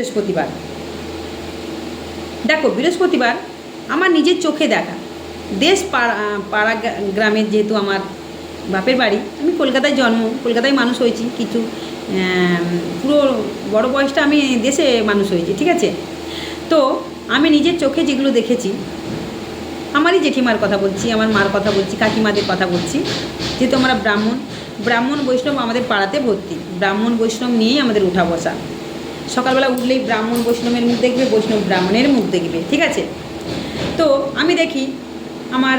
বৃহস্পতিবার। দেখো, বৃহস্পতিবার আমার নিজের চোখে দেখা। দেশ পাড়া পাড়া গ্রামের যেহেতু আমার বাপের বাড়ি, আমি কলকাতায় জন্ম, কলকাতায় মানুষ হয়েছি কিছু পুরো বড় বয়সটা আমি দেশে মানুষ হয়েছি, ঠিক আছে? তো আমি নিজের চোখে যেগুলো দেখেছি, আমারই জেঠিমার কথা বলছি, আমার মার কথা বলছি, কাকিমাদের কথা বলছি। যেহেতু আমরা ব্রাহ্মণ ব্রাহ্মণ, বৈষ্ণব আমাদের পাড়াতে ভর্তি। ব্রাহ্মণ, বৈষ্ণব নিয়েই আমাদের উঠা বসা। সকালবেলা উঠলেই ব্রাহ্মণ বৈষ্ণবের মুখ দেখবে, বৈষ্ণব ব্রাহ্মণের মুখ দেখবে, ঠিক আছে? তো আমি দেখি আমার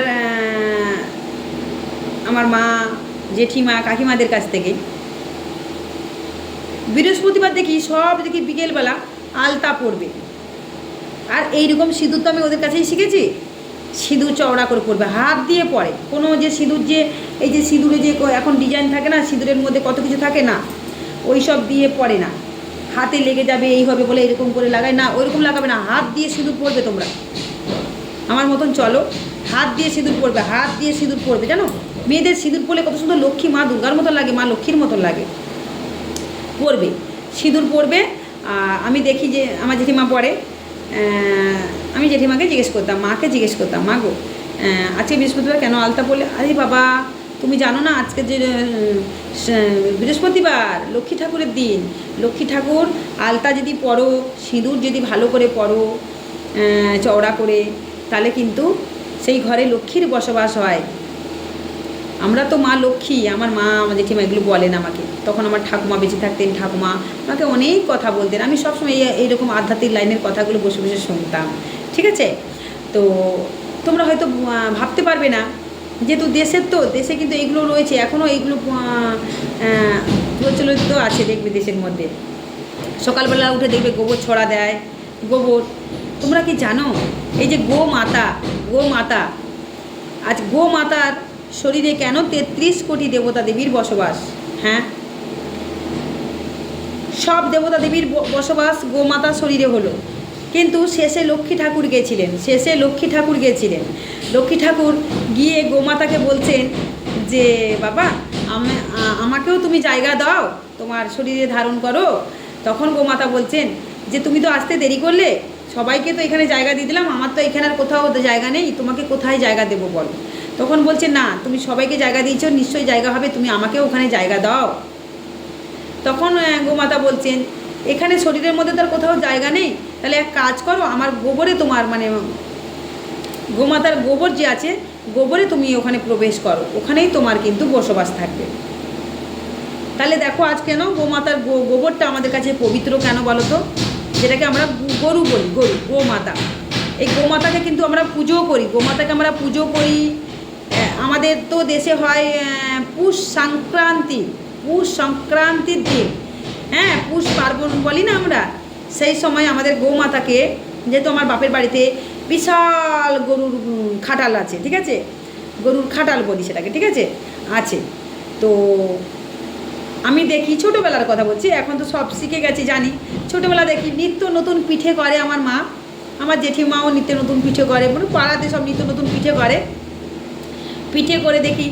আমার মা, জেঠিমা, কাকিমাদের কাছ থেকে বৃহস্পতিবার দেখি সব দেখি বিকেলবেলা আলতা পড়বে আর এইরকম সিঁদুর তো আমি ওদের কাছেই শিখেছি। সিঁদুর চওড়া করে পড়বে হাত দিয়ে পড়ে কোনো যে সিঁদুর যে, এই যে সিঁদুরে যে এখন ডিজাইন থাকে না, সিঁদুরের মধ্যে কত কিছু থাকে না ওই সব দিয়ে পড়ে না। হাতে লেগে যাবে এই হবে বলে এরকম করে লাগায়। না ওইরকম লাগাবে না হাত দিয়ে সিঁদুর পড়বে তোমরা। আমার মতন চলো হাত দিয়ে সিঁদুর পড়বে হাত দিয়ে সিঁদুর পড়বে জানো? মেয়েদের সিঁদুর পরলে কত সুন্দর লক্ষ্মী মা দুর্গার মতন লাগে মা লক্ষ্মীর মতন লাগে। পরবে সিঁদুর আর আমি দেখি যে আমার জেঠিমা আহ, আমি জেঠিমাকে জিজ্ঞেস করতাম মাকে জিজ্ঞেস করতাম মা গো আজকে বৃহস্পতিবার কেন আলতা পড়লে? আরে বাবা তুমি জানো না আজকে যে বৃহস্পতিবার, লক্ষ্মী ঠাকুরের দিন। লক্ষ্মী ঠাকুর আলতা যদি পড়ো সিঁদুর যদি ভালো করে পড়ো চওড়া করে, তাহলে কিন্তু সেই ঘরে লক্ষ্মীর বসবাস হয়। আমরা তো মা লক্ষ্মী, আমার মা, আমার জেঠিমা এগুলো বলেন আমাকে। তখন আমার ঠাকুমা বেঁচে থাকতেন, ঠাকুমা আমাকে অনেক কথা বলতেন। আমি সবসময় এই, এইরকম আধ্যাত্মিক লাইনের কথাগুলো বসে বসে শুনতাম। ঠিক আছে? তো তোমরা হয়তো ভাবতে পারবে না যেহেতু দেশের তো, দেশে কিন্তু এগুলো রয়েছে এখনও এইগুলো প্রচলিত আছে দেখবে দেশের মধ্যে। সকালবেলা উঠে দেখবে গোবর ছড়া দেয়, গোবর। তোমরা কি জানো? এই যে গো মাতা গো মাতা আজ গো মাতার শরীরে কেন তেত্রিশ কোটি দেবতা দেবীর বসবাস? হ্যাঁ? সব দেবতা দেবীর বসবাস গোমাতার শরীরে হলো। কিন্তু শেষে লক্ষ্মী ঠাকুর গেছিলেন, শেষে লক্ষ্মী ঠাকুর গেছিলেন। লক্ষ্মী ঠাকুর গিয়ে গোমাতাকে বলছেন যে, বাবা, আমে- আমাকেও তুমি জায়গা দাও, তোমার শরীরে ধারণ করো। তখন গোমাতা বলছেন যে, তুমি তো আসতে দেরি করলে, সবাইকে তো এখানে জায়গা দিয়ে দিলাম, আমার তো এখানে আর কোথাও জায়গা নেই, তোমাকে কোথায় জায়গা দেবো বলো? তখন বলছে, না, তুমি সবাইকে জায়গা দিয়েছ, নিশ্চয়ই জায়গা হবে, তুমি আমাকেও ওখানে জায়গা দাও। তখন গোমাতা বলছেন, এখানে শরীরের মধ্যে তার কোথাও জায়গা নেই তাহলে এক কাজ করো, আমার গোবরে তোমার মানে গোমাতার গোবর যে আছে, গোবরে তুমি ওখানে প্রবেশ করো, ওখানেই তোমার কিন্তু বসবাস থাকবে। তাহলে দেখো আজ কেন গোমাতার গোবরটা আমাদের কাছে পবিত্র কেন বলো তো? যেটাকে আমরা গরু বলি, গরু, গোমাতা। এই গোমাতাকে কিন্তু আমরা পুজো করি, গোমাতাকে আমরা পুজো করি। আমাদের তো দেশে হয় পুষ সংক্রান্তি, পুষ সংক্রান্তির দিন। হ্যাঁ পুষ পার্বণ বলি না আমরা? সেই সময় আমাদের গোমাতাকে যেহেতু আমার বাপের বাড়িতে বিশাল গরুর খাটাল আছে, ঠিক আছে? গরুর খাটাল বলি সেটাকে, ঠিক আছে? আছে। তো আমি দেখি ছোটোবেলার কথা বলছি, এখন তো সব শিখে গেছি, জানি। ছোটোবেলা দেখি নিত্য নতুন পিঠে করে আমার মা। আমার জেঠিমাও নিত্য নতুন পিঠে করে মানে পাড়াতে সব নিত্য নতুন পিঠে করে। পিঠে করে দেখি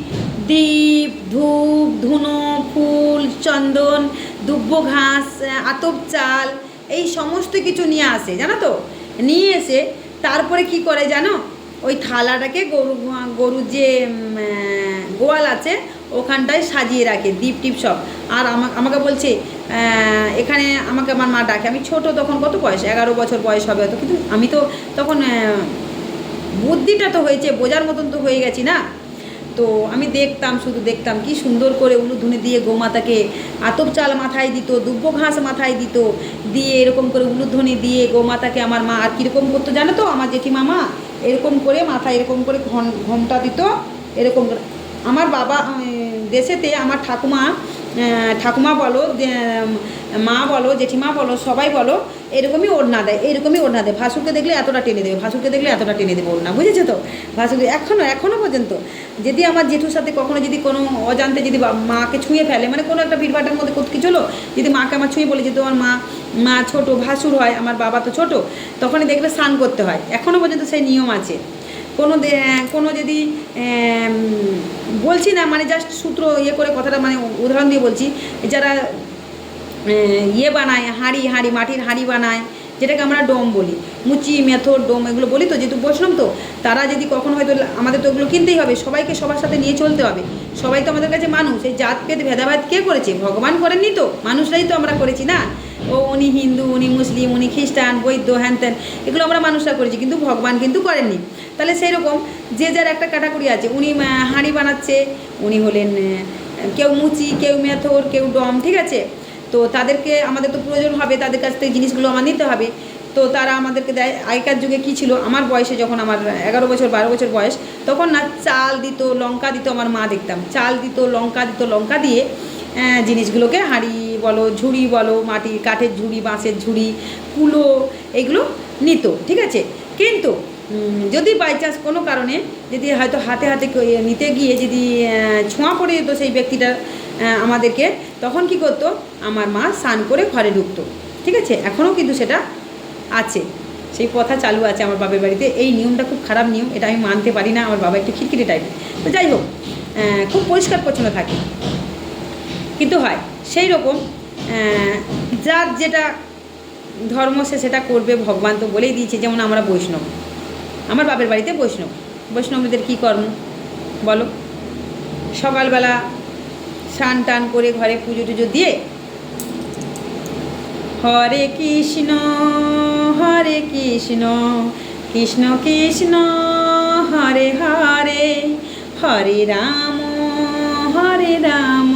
দীপ, ধূপ, ধুনো, ফুল, চন্দন দুব্য ঘাস, আতপ চাল এই সমস্ত কিছু নিয়ে আসে, জানো তো? নিয়ে এসে তারপরে কি করে জানো? ওই থালাটাকে গরু, গরুর যে গোয়াল আছে, ওখানটায় সাজিয়ে রাখে, দীপ টিপ সব। আর আমা- আমাকে বলছে এখানে আমাকে আমার মা ডাকে। আমি ছোট তখন কত বয়স? এগারো বছর বয়স হবে হয়তো কিন্তু আমি তো তখন বুদ্ধিটা তো হয়েছে, বোঝার মতন তো হয়ে গেছি না। তো আমি দেখতাম, শুধু দেখতাম, কি সুন্দর করে উলুধুনি দিয়ে গোমাতাকে আতপ চাল মাথায় দিত দুব্য ঘাস মাথায় দিত, দিয়ে এরকম করে উলুধ্বনি দিয়ে গোমাতাকে আমার মা আর কীরকম করতো জানো তো? আমার জেঠিমামা এরকম করে মাথায় এরকম করে ঘন ঘোমটা দিত, এরকম আমার বাবা দেশেতে আমার ঠাকুমা ঠাকুমা বলো মা বলো, জেঠিমা বলো, সবাই বলো, এরকমই ওড়না দেয়, এরকমই ওড়না দেয়। ভাসুরকে দেখলে এতটা টেনে দেবে, ভাসুরকে দেখলে এতটা টেনে দেবে ওড়না, বুঝেছ তো? ভাসুরকে এখনও এখনও পর্যন্ত। যদি আমার জেঠুর সাথে কখনো যদি কোনো অজান্তে যদি মাকে ছুঁয়ে ফেলে মানে কোনো একটা ভিড়ভাটার মধ্যে কোথাও কিছু হলো যদি মাকে আমার ছুঁয়ে বলে যে, তোমার মা মা ছোট, ভাসুর হয়, আমার বাবা তো ছোট, তখনই দেখবে স্নান করতে হয়। এখনও পর্যন্ত সেই নিয়ম আছে। কোনো কোনো যদি বলছি না মানে জাস্ট সূত্র ইয়ে করে কথাটা মানে উদাহরণ দিয়ে বলছি, যারা ইয়ে বানায়, হাঁড়ি হাঁড়ি, মাটির হাঁড়ি বানায়, যেটাকে আমরা ডোম বলি, মুচি, মেথর, ডোম, এগুলো বলি তো, যেহেতু বৈষ্ণব তো, তারা যদি কখনো হয়তো আমাদের তো ওগুলো কিনতেই হবে, সবাইকে সবার সাথে নিয়ে চলতে হবে, সবাই তো আমাদের কাছে মানুষ, এই জাতভেদ, ভেদাভেদ কে করেছে? ভগবান করেননি তো, মানুষরাই তো আমরা করেছি না। ও উনি হিন্দু, উনি মুসলিম, উনি খ্রিস্টান, বৈদ্য হ্যান ত্যান এগুলো আমরা মানুষরা করেছি, কিন্তু ভগবান কিন্তু করেননি। তাহলে সেই রকম যে যার একটা ক্যাটাগরি আছে, উনি হাঁড়ি বানাচ্ছে, উনি হলেন কেউ মুচি, কেউ মেথর, কেউ ডম, ঠিক আছে? তো তাদেরকে আমাদের তো প্রয়োজন হবে, তাদের কাছ থেকে জিনিসগুলো আমার নিতে হবে। তো তারা আমাদেরকে দেয়, আগেকার যুগে কী ছিল, আমার বয়সে যখন আমার এগারো বছর, বারো বছর বয়স, তখন না চাল দিত, লঙ্কা দিত আমার মা দেখতাম। চাল দিত, লঙ্কা দিত, লঙ্কা দিয়ে জিনিসগুলোকে হাঁড়ি বলো, ঝুড়ি বলো, মাটির কাঠের ঝুড়ি, বাঁশের ঝুড়ি, কুলো, এগুলো নিত, ঠিক আছে? কিন্তু যদি বাই চান্স কোনো কারণে যদি হয়তো হাতে হাতে নিতে গিয়ে যদি ছোঁয়া পড়ে যেত সেই ব্যক্তিটা আমাদেরকে, তখন কি করতো? আমার মা স্নান করে ঘরে ঢুকতো, ঠিক আছে? এখনও কিন্তু সেটা আছে। সেই কথা চালু আছে আমার বাবার বাড়িতে। এই নিয়মটা খুব খারাপ নিয়ম, এটা আমি মানতে পারি না, আমার বাবা একটু খিটখিটে টাইপের তো যাই হোক খুব পরিষ্কার পরিচ্ছন্ন থাকে। কিন্তু হয় সেই রকম যার যেটা ধর্ম সে সেটা করবে, ভগবান তো বলেই দিয়েছে, যেমন আমরা বৈষ্ণব। আমার বাপের বাড়িতে বৈষ্ণব। বৈষ্ণবদের কী কর্ম? বলো। সকালবেলা স্নান টান করে ঘরে পুজো টুজো দিয়ে, হরে কৃষ্ণ হরে কৃষ্ণ কৃষ্ণ কৃষ্ণ, হরে হরে হরে রাম হরে রাম।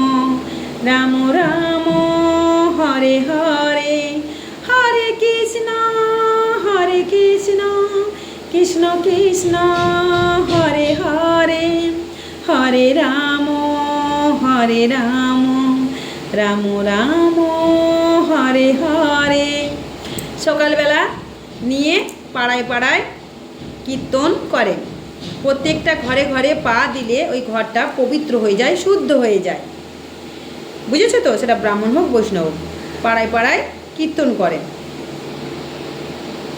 রাম রাম, হরে হরে হরে কৃষ্ণ হরে কৃষ্ণ কৃষ্ণ কৃষ্ণ, হরে হরে হরে রাম হরে রাম রাম রাম, হরে হরে। সকালবেলা নিয়ে পাড়ায় পাড়ায় কীর্তন করে। প্রত্যেকটা ঘরে ঘরে পা দিলে ওই ঘরটা পবিত্র হয়ে যায়, শুদ্ধ হয়ে যায়। বুঝেছ তো? সেটা ব্রাহ্মণ হোক, বৈষ্ণব হোক। পাড়ায় পাড়ায় কীর্তন করে।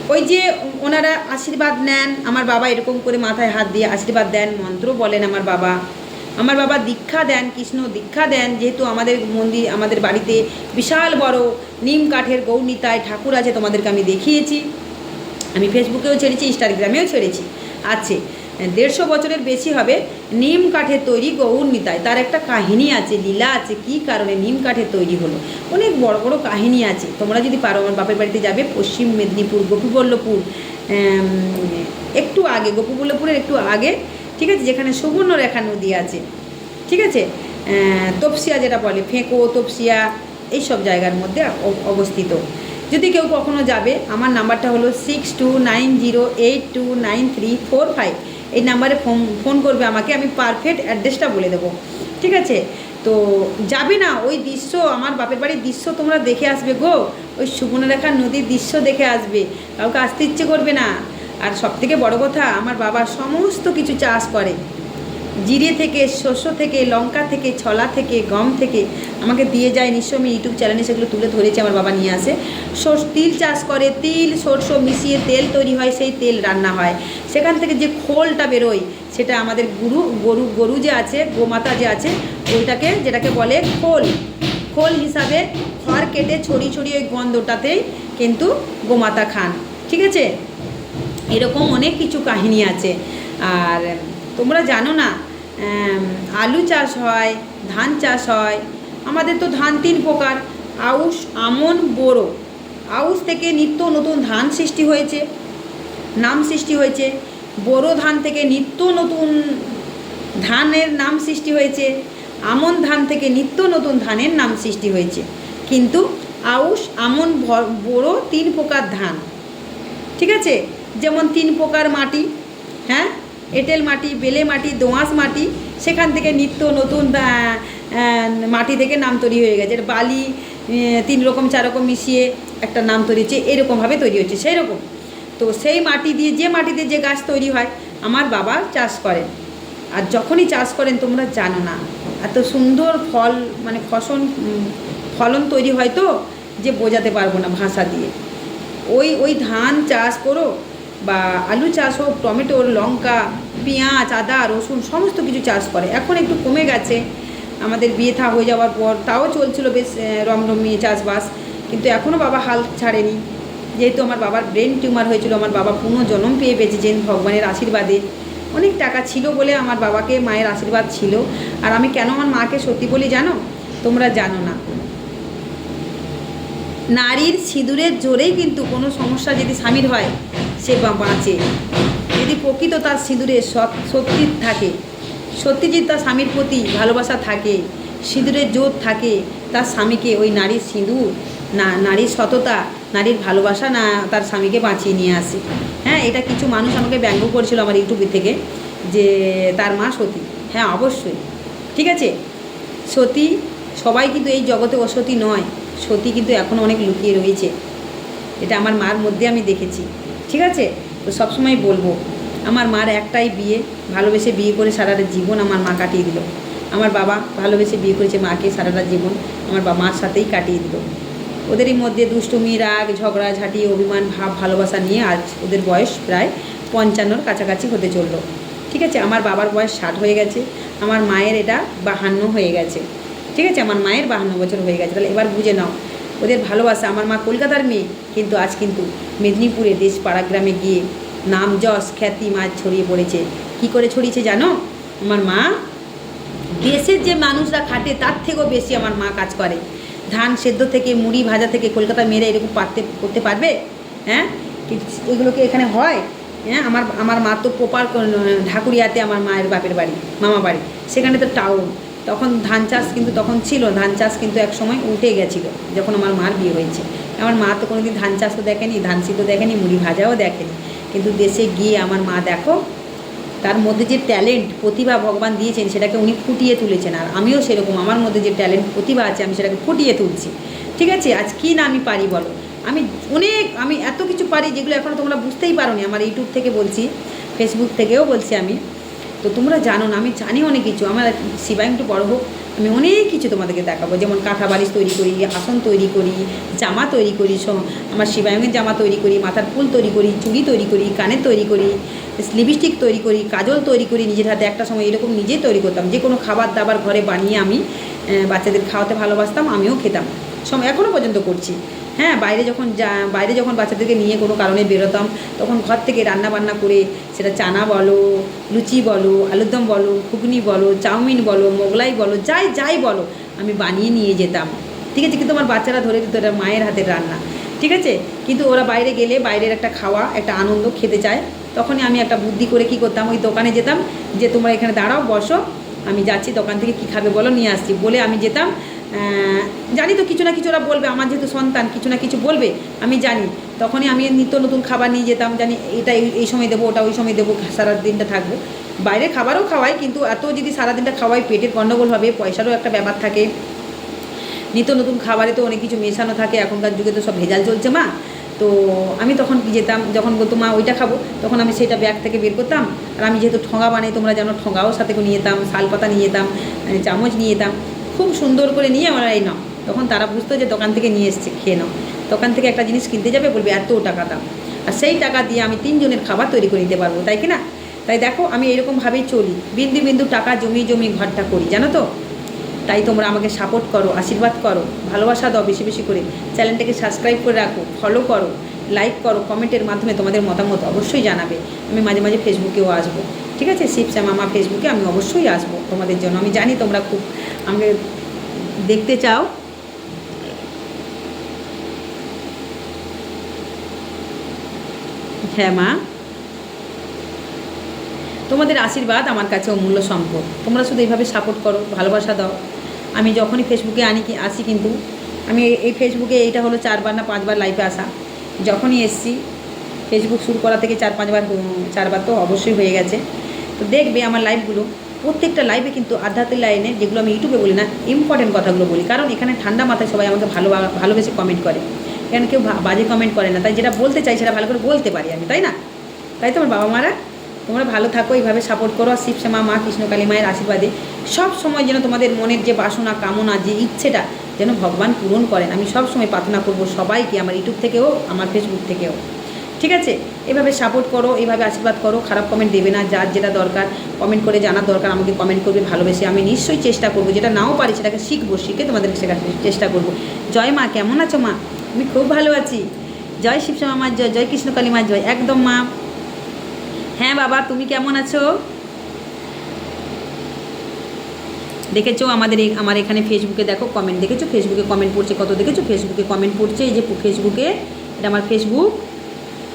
ওই যে ওনারা আশীর্বাদ নেন, আমার বাবা এরকম করে মাথায় হাত দিয়ে আশীর্বাদ দেন, মন্ত্র বলেন আমার বাবা। আমার বাবা দীক্ষা দেন, কৃষ্ণ দীক্ষা দেন, যেহেতু আমাদের মন্দির, আমাদের বাড়িতে বিশাল বড় নিম কাঠের গৌরনীতায় ঠাকুর আছে তোমাদেরকে আমি দেখিয়েছি। আমি ফেসবুকেও ছেড়েছি, ইনস্টাগ্রামেও ছেড়েছি। আছে। দেড়শো বছরের বেশি হবে নিম কাঠের তৈরি গৌর নিতাই। তার একটা কাহিনী আছে, লীলা আছে, কি কারণে নিম কাঠের তৈরি হলো? অনেক বড় বড় কাহিনী আছে। তোমরা যদি পারো, আমার বাপের বাড়িতে যাবে, পশ্চিম মেদিনীপুর, গোপীবল্লভপুর একটু আগে, গোপীবল্লভপুরের একটু আগে, ঠিক আছে, যেখানে সুবর্ণরেখা নদী আছে, ঠিক আছে? তপসিয়া যেটা বলে, ফেঁকো, তপসিয়া, এইসব জায়গার মধ্যে অবস্থিত। যদি কেউ কখনো যাবে, আমার নাম্বারটা হলো six two nine zero eight two nine three four five এই নাম্বারে ফোন ফোন করবে আমাকে, আমি পারফেক্ট অ্যাড্রেসটা বলে দেবো। ঠিক আছে? তো যাবে না? ওই দৃশ্য, আমার বাপের বাড়ির দৃশ্য তোমরা দেখে আসবে গো। ওই সুবর্ণরেখা নদীর দৃশ্য দেখে আসবে। কাউকে আসতে ইচ্ছে করবে না। আর সবথেকে বড় কথা, আমার বাবা সমস্ত কিছু চাষ করে। জিরে থেকে শস্য থেকে, লঙ্কা থেকে, ছলা থেকে, গম থেকে আমাকে দিয়ে যায় নিশ্চয় আমি ইউটিউব চ্যানেলে সেগুলো তুলে ধরেছি, আমার বাবা নিয়ে আসে। তিল চাষ করে, তিল, সর্ষ মিশিয়ে তেল তৈরি হয়, সেই তেল রান্না হয়। সেখান থেকে যে খোলটা বেরোয়, সেটা আমাদের গুরু, গরু গরু যে আছে, গোমাতা যে আছে, ওইটাকে যেটাকে বলে খোল। খোল হিসাবে খড় কেটে ছড়িয়ে ছড়িয়ে ওই গন্ধটাতেই কিন্তু গোমাতা খান। ঠিক আছে? এরকম অনেক কিছু কাহিনী আছে। আর তোমরা জানো না আলু চাষ হয়, ধান চাষ হয়। আমাদের তো ধান তিন প্রকার, আউশ, আমন, বোরো। আউশ থেকে নিত্য নতুন ধান সৃষ্টি হয়েছে, নাম সৃষ্টি হয়েছে। বোরো ধান থেকে নিত্য নতুন ধানের নাম সৃষ্টি হয়েছে, আমন ধান থেকে নিত্য নতুন ধানের নাম সৃষ্টি হয়েছে। কিন্তু আউশ, আমন বোরো তিন প্রকার ধান। ঠিক আছে? যেমন তিন প্রকার মাটি হ্যাঁ? এঁটেল মাটি, বেলে মাটি, দোঁয়াশ মাটি, সেখান থেকে নিত্য নতুন মাটি থেকে নাম তৈরি হয়ে গেছে। বালি তিন রকম, চার রকম মিশিয়ে একটা নাম তৈরি হচ্ছে, এরকমভাবে তৈরি হচ্ছে সেই রকম তো সেই মাটি দিয়ে, যে মাটিতে যে গাছ তৈরি হয়, আমার বাবা চাষ করেন। আর যখনই চাষ করেন, তোমরা জানো না, এত সুন্দর ফল মানে ফসল ফলন তৈরি হয় তো, যে বোঝাতে পারব না ভাষা দিয়ে। ওই ওই ধান চাষ করো বা আলু চাষ হোক, টমেটো, লঙ্কা, পেঁয়াজ, আদা, রসুন, সমস্ত কিছু চাষ করে। এখন একটু কমে গেছে। আমাদের বিয়ে থা হয়ে যাওয়ার পর তাও চলছিল বেশ রমরমিয়ে চাষবাস। কিন্তু এখনও বাবা হাল ছাড়েনি। যেহেতু আমার বাবার ব্রেন টিউমার হয়েছিল, আমার বাবা পুনঃজন্ম পেয়ে বেঁচেছেন ভগবানের আশীর্বাদে। অনেক টাকা ছিল বলে আমার বাবাকে মায়ের আশীর্বাদ ছিল। আর আমি কেন আমার মাকে সত্যি বলি জানো? তোমরা জানো না। নারীর সিঁদুরের জোরেই কিন্তু কোনো সমস্যা যদি স্বামীর হয় সে বাঁচে। যদি প্রকৃত তার সিঁদুরে সত্যি থাকে সত্যি যদি তার স্বামীর প্রতি ভালোবাসা থাকে সিঁদুরের জোর থাকে, তার স্বামীকে ওই নারীর সিঁদুর, না, নারীর সততা, নারীর ভালোবাসা না তার স্বামীকে বাঁচিয়ে নিয়ে আসে। হ্যাঁ এটা কিছু মানুষ আমাকে ব্যঙ্গ করেছিল আমার ইউটিউবে থেকে যে তার মা সতী। হ্যাঁ অবশ্যই। ঠিক আছে? সতী, সবাই কিন্তু এই জগতে অসতী নয়। সতী কিন্তু এখনও অনেক লুকিয়ে রয়েছে। এটা আমার মার মধ্যে আমি দেখেছি। ঠিক আছে? তো সবসময় বলব, আমার মার একটাই বিয়ে, ভালোবেসে বিয়ে করে সারাটা জীবন আমার মা কাটিয়ে দিল। আমার বাবা ভালোবেসে বিয়ে করেছে মাকে সারাটা জীবন, আমার বা, মার সাথেই কাটিয়ে দিল। ওদেরই মধ্যে দুষ্টুমি, রাগ, ঝগড়া, ঝাঁটি, অভিমান, ভাব, ভালোবাসা নিয়ে আজ ওদের বয়স প্রায় পঞ্চান্নর কাছাকাছি হতে চলল। ঠিক আছে? আমার বাবার বয়স ষাট হয়ে গেছে, আমার মায়ের এটা বাহান্ন হয়ে গেছে। ঠিক আছে? আমার মায়ের বাহান্ন বছর হয়ে গেছে। তাহলে এবার বুঝে নাও ওদের ভালোবাসা। আমার মা কলকাতার মেয়ে, কিন্তু আজ কিন্তু মেদিনীপুরে দেশ পাড়া গ্রামে গিয়ে নাম যশ, খ্যাতি মা ছড়িয়ে পড়েছে। কি করে ছড়িয়েছে জানো? আমার মা, দেশের যে মানুষরা খাটে, তার থেকেও বেশি আমার মা কাজ করে। ধান সেদ্ধ থেকে, মুড়ি ভাজা থেকে কলকাতা মেয়েরা এরকম পারতে, করতে পারবে? হ্যাঁ? কি- এগুলো কি এখানে হয়? হ্যাঁ? আমার আমার মা তো প্রপার ঢাকুরিয়াতে আমার মায়ের বাপের বাড়ি মামা বাড়ি। সেখানে তো টাউন তখন ধান চাষ কিন্তু তখন ছিল, ধান চাষ কিন্তু এক সময় উঠে গেছিল, যখন আমার মার বিয়ে হয়েছে। আমার মা তো কোনোদিন ধান চাষও দেখেনি, ধান সিদ্ধ দেখেনি, মুড়ি ভাজাও দেখেনি। কিন্তু দেশে গিয়ে আমার মা দেখো, তার মধ্যে যে ট্যালেন্ট, প্রতিভা ভগবান দিয়েছেন, সেটাকে উনি ফুটিয়ে তুলেছেন। আর আমিও সেরকম, আমার মধ্যে যে ট্যালেন্ট, প্রতিভা আছে, আমি সেটাকে ফুটিয়ে তুলছি। ঠিক আছে? আজ কী না আমি পারি বলো? আমি অনেক, আমি এত কিছু পারি যেগুলো এখনও তোমরা বুঝতেই পারোনি। আমার ইউটিউব থেকে বলছি ফেসবুক থেকেও বলছি আমি। তো তোমরা জানো না, আমি জানি অনেক কিছু। আমার শিবায় একটু বড় হোক, আমি অনেক কিছু তোমাদেরকে দেখাবো। যেমন কাঁথা বালিশ তৈরি করি, আসন তৈরি করি, জামা তৈরি করি আমার শিবায়নের জামা তৈরি করি, মাথার ফুল তৈরি করি, চুড়ি তৈরি করি, কানের তৈরি করি লিপস্টিক তৈরি করি, কাজল তৈরি করি, নিজের হাতে একটা সময় এরকম নিজেই তৈরি করতাম। যে কোনো খাবার দাবার ঘরে বানিয়ে আমি বাচ্চাদের খাওয়াতে ভালোবাসতাম, আমিও খেতাম। সময় এখনও পর্যন্ত করছি। হ্যাঁ বাইরে যখন যা, বাইরে যখন বাচ্চাদেরকে নিয়ে কোনো কারণে বেরোতাম, তখন ঘর থেকে রান্না বান্না করে সেটা চানা বলো, লুচি বলো, আলুরদম বলো, ঘুগনি বলো, চাউমিন বলো, মোগলাই বলো, যাই যাই বলো, আমি বানিয়ে নিয়ে যেতাম। ঠিক আছে? কিন্তু আমার বাচ্চারা ধরে দিত এটা মায়ের হাতের রান্না। ঠিক আছে? কিন্তু ওরা বাইরে গেলে বাইরের একটা খাওয়া, একটা আনন্দ খেতে চায়। তখনই আমি একটা বুদ্ধি করে কি করতাম? ওই দোকানে যেতাম, যে তোমরা এখানে দাঁড়াও, বসো, আমি যাচ্ছি, দোকান থেকে কী খাবে বলো, নিয়ে আসছি। বলে আমি যেতাম জানি তো কিছু না কিছু ওরা বলবে, আমার যেহেতু সন্তান, কিছু না কিছু বলবে, আমি জানি। তখনই আমি নিত্য নতুন খাবার নিয়ে যেতাম, জানি এটা এই- সময় দেবো, ওটা ওই সময় দেবো সারা দিনটা থাকব। বাইরে খাবারও খাওয়াই, কিন্তু এত যদি সারা দিনটা খাওয়াই, পেটের গণ্ডগোল হবে, পয়সারও একটা ব্যাপার থাকে। নিত্য নতুন খাবারে তো অনেক কিছু মেশানো থাকে, এখনকার যুগে তো সব ভেজাল চলছে মা। তো আমি তখন কি যেতাম, যখন বলতো, মা, ওইটা খাব, তখন আমি সেটা ব্যাগ থেকে বের করতাম। আর আমি যেহেতু ঠোঙা বানাই, তোমরা যেন ঠোঙাও সাথে নিয়ে যেতাম, শালপাতা নিয়ে যেতাম চামচ নিয়ে যেতাম। খুব সুন্দর করে নিয়ে আমরা এই নাও। তখন তারা বুঝতো যে দোকান থেকে নিয়ে এসছে, খেয়ে নাও। দোকান থেকে একটা জিনিস কিনতে যাবে, বলবে এত টাকা দাম। আর সেই টাকা দিয়ে আমি তিনজনের খাবার তৈরি করে নিতে পারব, তাই কি না? তাই দেখো, আমি এরকমভাবেই চলি। বিন্দু বিন্দু টাকা জমিয়ে জমিয়ে ঘরটা করি, জানো তো? তাই তোমরা আমাকে সাপোর্ট করো, আশীর্বাদ করো, ভালোবাসা দাও বেশি বেশি করে। চ্যানেলটাকে সাবস্ক্রাইব করে রাখো ফলো করো লাইক করো কমেন্টের মাধ্যমে তোমাদের মতামত অবশ্যই জানাবে। আমি মাঝে মাঝে ফেসবুকেও আসব। ঠিক আছে? শিবশ্যাম আমার ফেসবুকে আমি অবশ্যই আসব তোমাদের জন্য। আমি জানি তোমরা খুব আমাকে দেখতে চাও। হ্যাঁ মা। তোমাদের আশীর্বাদ আমার কাছে অমূল্য সম্পদ। তোমরা শুধু এইভাবে সাপোর্ট করো, ভালোবাসা দাও। আমি যখনই ফেসবুকে আনি আসি কিন্তু আমি এই- এই ফেসবুকে এইটা হলো চারবার না পাঁচবার লাইভে আসা। যখনই এসছি ফেসবুক শুরু করা থেকে চার পাঁচবার চারবার তো অবশ্যই হয়ে গেছে। তো দেখবে আমার লাইভগুলো প্রত্যেকটা লাইভে কিন্তু আধ্যাত্মিক লাইনে যেগুলো আমি ইউটিউবে বলি না ইম্পর্টেন্ট কথাগুলো বলি। কারণ এখানে ঠান্ডা মাথায় সবাই আমাকে ভালো ভালোবেসে কমেন্ট করে। এখানে কেউ বাজে কমেন্ট করে না। তাই যেটা বলতে চাই সেটা ভালো করে বলতে পারি আমি, তাই না? তাই তোমার বাবা মারা? তোমরা ভালো থাকো, এইভাবে সাপোর্ট করো। আর শিবশ্যামা মা কৃষ্ণকালী মায়ের আশীর্বাদে সব সময় যেন তোমাদের মনের যে বাসনা, কামনা, যে ইচ্ছেটা যেন ভগবান পূরণ করেন। আমি সব সময় প্রার্থনা করব সবাইকে, আমার ইউটিউব থেকেও, আমার ফেসবুক থেকেও। ঠিক আছে? এভাবে সাপোর্ট করো, এভাবে আশীর্বাদ করো, খারাপ কমেন্ট দেবে না, যার যেটা দরকার কমেন্ট করে জানার দরকার, আমাকে কমেন্ট করবে, ভালোবেসে। আমি নিশ্চয়ই চেষ্টা করব, যেটা নাও পারি সেটাকে শিখব, শিখে তোমাদের শেখাতে চেষ্টা করব। জয় মা, কেমন আছো মা? আমি খুব ভালো আছি। জয় শিবশ্যামা মার জয় জয় কৃষ্ণকালী মার জয়, একদম মা। হ্যাঁ বাবা, তুমি কেমন আছো? দেখেছ আমাদের আমার এখানে ফেসবুকে দেখো কমেন্ট দেখেছ? ফেসবুকে কমেন্ট পড়ছে কত? দেখেছ? ফেসবুকে কমেন্ট পড়ছে, এই যে ফেসবুকে এটা আমার ফেসবুক